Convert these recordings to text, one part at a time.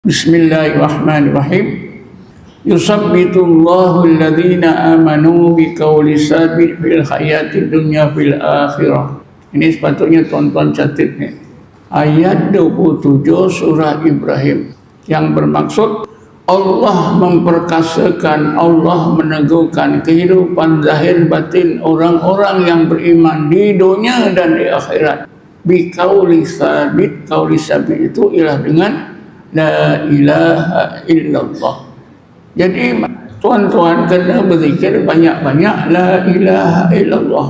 Bismillahirrahmanirrahim. Yusabbitullahu alladhina amanu biqawli sabit fil hayati dunya fil akhirah. Ini sepatutnya tuan-tuan catat ni. Ayat 27 surah Ibrahim yang bermaksud Allah memperkasakan, Allah meneguhkan kehidupan zahir batin orang-orang yang beriman di dunia dan di akhirat. Biqawli sabit, qawli sabit itu ialah dengan La ilaha illallah. Jadi tuan-tuan kena berzikir banyak-banyak La ilaha illallah.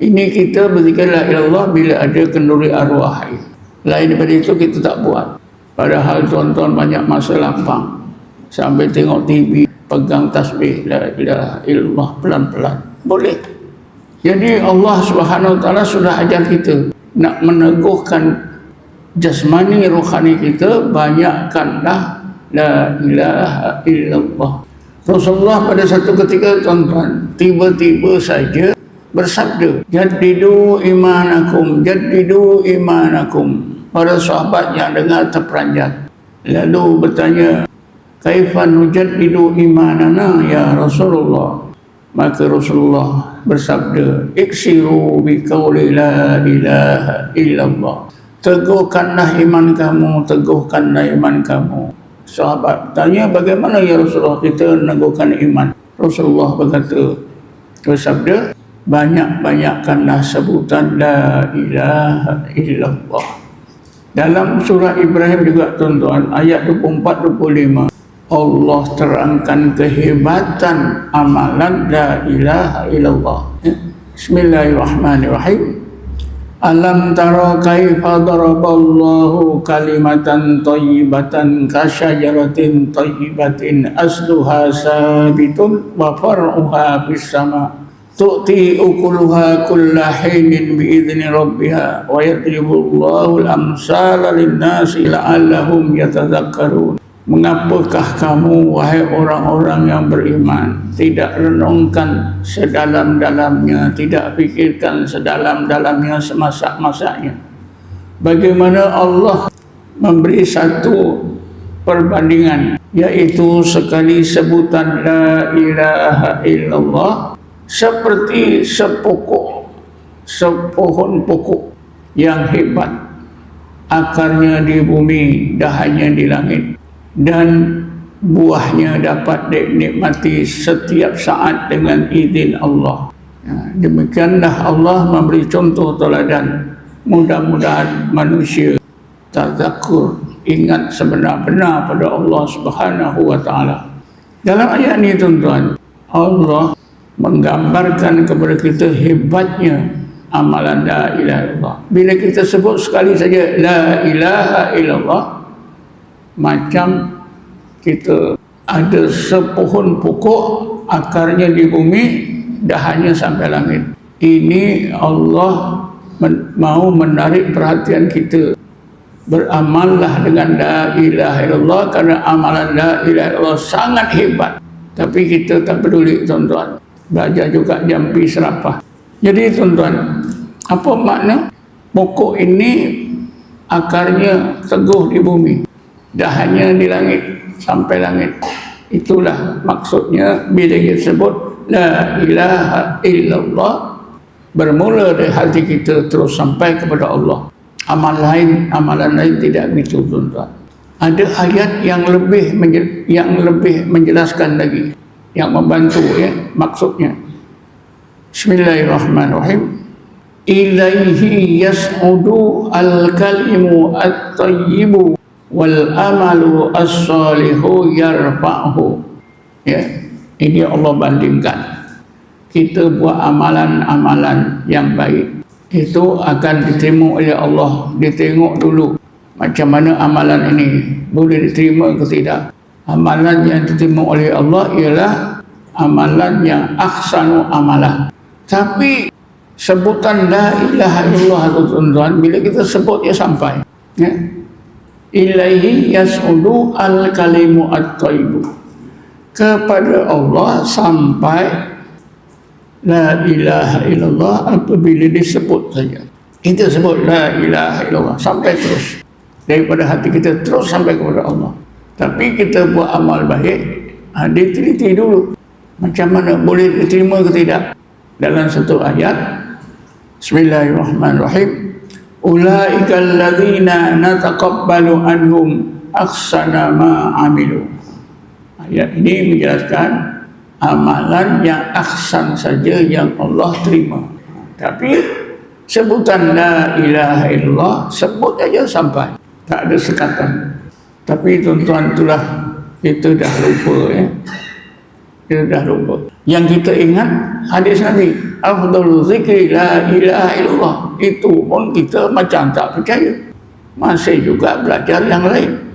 Ini kita berzikir La ilallah bila ada kenduri arwah Lain daripada itu kita tak buat. Padahal tuan-tuan banyak masa lapang. Sambil tengok TV Pegang tasbih La ilaha illallah pelan-pelan. Boleh. Jadi Allah subhanahu wa ta'ala sudah ajar kita Nak meneguhkan jasmani rohani kita banyakkanlah la ilaha illallah. Rasulullah pada satu ketika tuan-tuan tiba-tiba saja bersabda jadidu imanakum jadidu imanakum. Para sahabat yang dengar terperanjat lalu bertanya kaifan nujaddidu imanana ya Rasulullah? Maka Rasulullah bersabda iksiru bi qawli la ilaha illallah teguhkanlah iman kamu teguhkanlah iman kamu. Sahabat tanya bagaimana ya Rasulullah kita meneguhkan iman? Rasulullah berkata bersabda banyak-banyakkanlah sebutan la ilaha illallah. Dalam surah Ibrahim juga tuan-tuan ayat 24-25 Allah terangkan kehebatan amalan la ilaha illallah. Bismillahirrahmanirrahim ألم تر كيف ضرب الله كلمة طيبة كشجرة طيبة أصلها ثابت وفرعها في السماء. تؤتي أكلها كل حين بإذن ربها ويضرب الله الأمثال للناس لعلهم يتذكرون. Mengapakah kamu wahai orang-orang yang beriman? Tidak renungkan sedalam-dalamnya, tidak fikirkan sedalam-dalamnya semasa-masanya. Bagaimana Allah memberi satu perbandingan yaitu sekali sebutan la ilaha illallah seperti sepokok sepohon pokok yang hebat. Akarnya di bumi dahannya di langit dan buahnya dapat dinikmati setiap saat dengan izin Allah. Ya, demikianlah Allah memberi contoh teladan. Mudah-mudahan manusia tazakur ingat sebenar-benar pada Allah Subhanahu wa taala. Dalam ayat ini tuan-tuan, Allah menggambarkan kepada kita hebatnya amalan la ilaha illallah. Bila kita sebut sekali saja la ilaha illallah, macam kita ada sepohon pokok akarnya di bumi dahannya sampai langit. Ini Allah men mau menarik perhatian kita. Beramallah dengan la ilaha illallah kerana amalan la ilaha illallah sangat hebat. Tapi kita tak peduli tuan-tuan. Belajar juga jampi serapah. Jadi tuan-tuan apa makna? Pokok ini akarnya teguh di bumi dahannya di langit sampai langit. Itulah maksudnya bila kita sebut la ilaha illallah bermula dari hati kita terus sampai kepada Allah. Amal lain amalan lain tidak begitu tuan-tuan. Ada ayat yang lebih yang lebih menjelaskan lagi yang membantu ya maksudnya. Bismillahirrahmanirrahim. Ilaihi yas'udu al-kalimu at-tayyibu wal amalu as-salihu yarfa'hu. Ya ini Allah bandingkan. Kita buat amalan-amalan yang baik. Itu akan diterima oleh Allah. Ditengok dulu macam mana amalan ini. Boleh diterima ke tidak? Amalan yang diterima oleh Allah ialah amalan yang ahsanu amalan tapi sebutan la ilaha illallah tuan-tuan bila kita sebut dia sampai ya ilaihi yas'udu al-kalimu at-taibu kepada Allah sampai la ilaha illallah apabila disebut saja kita sebut la ilaha illallah sampai terus daripada hati kita terus sampai kepada Allah Tapi kita buat amal baik, ha, diteliti dulu. Macam mana boleh diterima ke tidak? Dalam satu ayat, Bismillahirrahmanirrahim. Ulaika alladhina nataqabbalu anhum aksana ma amilu. Ayat ini menjelaskan amalan yang aksan saja yang Allah terima. Tapi sebutan la ilaha illallah sebut aja sampai. Tak ada sekatan. Tapi tuan-tuan itulah kita dah lupa ya. Kita dah lupa. Yang kita ingat hadis Nabi. Afdalu zikri la ilaha illallah. Itu pun kita macam tak percaya. Masih juga belajar yang lain.